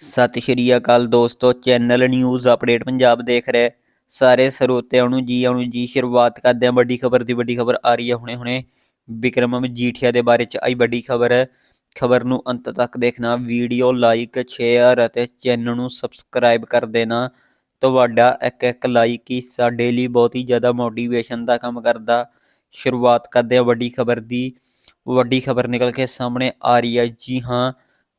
ਸਤਿ ਸ਼੍ਰੀ ਅਕਾਲ ਦੋਸਤੋ, channel news update Punjab ਦੇਖ ਰਹੇ। ਸਾਰੇ ਸਰੋਤਿਆਂ ਨੂੰ ਜੀ ਆਇਆਂ ਜੀ, ਸ਼ੁਰੂਆਤ ਕਰਦੇ ਹਾਂ ਵੱਡੀ ਖਬਰ ਦੀ, ਵੱਡੀ ਖਬਰ ਆ ਰਹੀ ਹੈ ਹੁਣੇ ਹੁਣੇ। ਵਿਕਰਮ ਮਜੀਠੀਆ ਦੇ ਬਾਰੇ ਚ ਆਈ ਵੱਡੀ ਖਬਰ। ਹੈ ਖਬਰ ਨੂੰ ਅੰਤ ਤੱਕ ਦੇਖਣਾ, ਵੀਡੀਓ ਲਾਈਕ, ਸ਼ੇਅਰ ਅਤੇ ਚੈਨਲ ਨੂੰ ਸਬਸਕ੍ਰਾਈਬ ਕਰ ਦੇਣਾ। ਤੁਹਾਡਾ ਇੱਕ ਇੱਕ ਲਾਈਕ ਹੀ ਸਾਡੇ ਲਈ ਬਹੁਤ ਹੀ ਜ਼ਿਆਦਾ ਮੋਟੀਵੇਸ਼ਨ ਦਾ ਕੰਮ ਕਰਦਾ। ਸ਼ੁਰੂਆਤ ਕਰਦੇ ਹਾਂ ਵੱਡੀ ਖਬਰ ਦੀ। ਵੱਡੀ ਖਬਰ ਨਿਕਲ ਕੇ ਸਾਹਮਣੇ ਆ ਰਹੀ ਹੈ। ਜੀ ਹਾਂ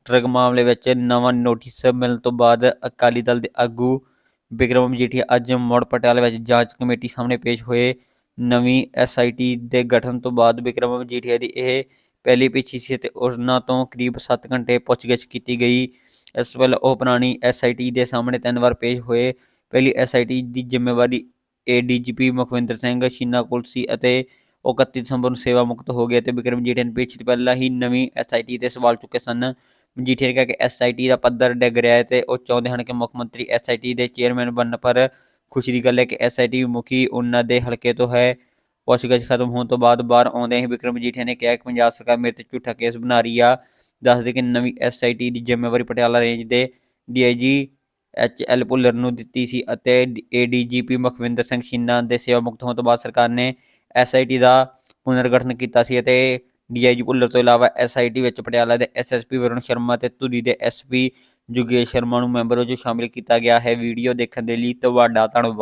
ਡਰਗ ਮਾਮਲੇ ਵਿੱਚ ਨਵਾਂ ਨੋਟਿਸ ਮਿਲਣ ਤੋਂ ਬਾਅਦ ਅਕਾਲੀ ਦਲ ਦੇ ਆਗੂ ਬਿਕਰਮ ਮਜੀਠੀਆ ਅੱਜ ਮੁੜ ਪਟਿਆਲਾ ਵਿੱਚ ਜਾਂਚ ਕਮੇਟੀ ਸਾਹਮਣੇ ਪੇਸ਼ ਹੋਏ। ਨਵੀਂ ਐਸਆਈਟੀ ਦੇ ਗਠਨ ਤੋਂ ਬਾਅਦ ਬਿਕਰਮ ਮਜੀਠੀਆ ਦੀ ਇਹ ਪਹਿਲੀ ਪਿੱਛੀ ਸੀ ਤੇ ਉਹਨਾਂ ਤੋਂ ਕਰੀਬ 7 ਘੰਟੇ ਪੁੱਛਗਿੱਛ ਕੀਤੀ ਗਈ। ਇਸ ਵੇਲੇ ਉਹ ਪੁਰਾਣੀ ਐਸਆਈਟੀ ਦੇ ਸਾਹਮਣੇ ਤਿੰਨ ਵਾਰ ਪੇਸ਼ ਹੋਏ। ਪਹਿਲੀ ਐਸਆਈਟੀ ਦੀ ਜ਼ਿੰਮੇਵਾਰੀ ਏਡੀਜੀਪੀ ਮੁਖਵਿੰਦਰ ਸਿੰਘ ਸ਼ੀਨਾ ਕੋਲ ਸੀ ਅਤੇ ਉਹ 31 ਦਸੰਬਰ ਨੂੰ ਸੇਵਾ ਮੁਕਤ ਹੋ ਗਏ ਤੇ ਬਿਕਰਮ ਮਜੀਠੀਆ ਨੇ ਪਿੱਛੇ ਤੋਂ ਪਹਿਲਾਂ ਹੀ ਨਵੀਂ ਐਸਆਈਟੀ ਤੇ ਸਵਾਲ ਚੁੱਕੇ ਸਨ। ਮਜੀਠੀਆ ਨੇ ਕਿਹਾ ਕਿ ਐਸਆਈਟੀ ਦਾ ਪੱਧਰ ਡਿੱਗ ਰਿਹਾ ਹੈ ਤੇ ਉਹ ਚਾਹੁੰਦੇ ਹਨ ਕਿ ਮੁੱਖ ਮੰਤਰੀ ਐਸਆਈਟੀ ਦੇ ਚੇਅਰਮੈਨ ਬਣਨ ਪਰ ਖੁਸ਼ੀ ਦੀ ਗੱਲ ਹੈ ਕਿ ਐਸਆਈਟੀ ਮੁਖੀ ਉਹਨਾਂ ਦੇ ਹਲਕੇ ਤੋਂ ਹੈ। ਪੁੱਛਗਿੱਛ ਖਤਮ ਹੋਣ ਤੋਂ ਬਾਅਦ ਬਾਹਰ ਆਉਂਦੇ ਹੀ ਵਿਕਰਮ ਮਜੀਠੀਆ ਨੇ ਕਿਹਾ ਕਿ ਪੰਜਾਬ ਸਰਕਾਰ ਮੇਰੇ ਤੇ ਝੂਠਾ ਕੇਸ ਬਣਾ ਰਹੀ ਆ। ਦੱਸਦੇ ਕਿ ਨਵੀਂ ਐਸਆਈਟੀ ਦੀ ਜ਼ਿੰਮੇਵਾਰੀ ਪਟਿਆਲਾ ਰੇਂਜ ਦੇ ਡੀਆਈਜੀ ਐਚ ਐਲ ਭੁੱਲਰ ਨੂੰ ਦਿੱਤੀ ਸੀ ਅਤੇ ਏਡੀਜੀਪੀ ਮੁਖਵਿੰਦਰ ਸਿੰਘ ਸ਼ੀਨਾ ਦੇ ਸੇਵਾ ਮੁਕਤ ਹੋਣ ਤੋਂ ਬਾਅਦ ਸਰਕਾਰ ਨੇ ਐਸਆਈਟੀ ਦਾ ਪੁਨਰਗਠਨ ਕੀਤਾ ਸੀ ਅਤੇ ਡੀਆਈਜੀ ਭੁੱਲਰ ਤੋਂ ਇਲਾਵਾ ਐਸਆਈਟੀ ਵਿੱਚ ਪਟਿਆਲਾ ਦੇ ਐਸਐਸਪੀ ਵਰੁਣ ਸ਼ਰਮਾ ਤੇ ਧੂਰੀ ਦੇ ਐਸਪੀ ਜੁਗੇਸ਼ ਸ਼ਰਮਾ ਨੂੰ ਮੈਂਬਰ ਵਜੋਂ ਸ਼ਾਮਿਲ ਕੀਤਾ ਗਿਆ ਹੈ। ਵੀਡੀਓ ਦੇਖਣ ਦੇ ਲਈ ਤੁਹਾਡਾ ਧੰਨਵਾਦ।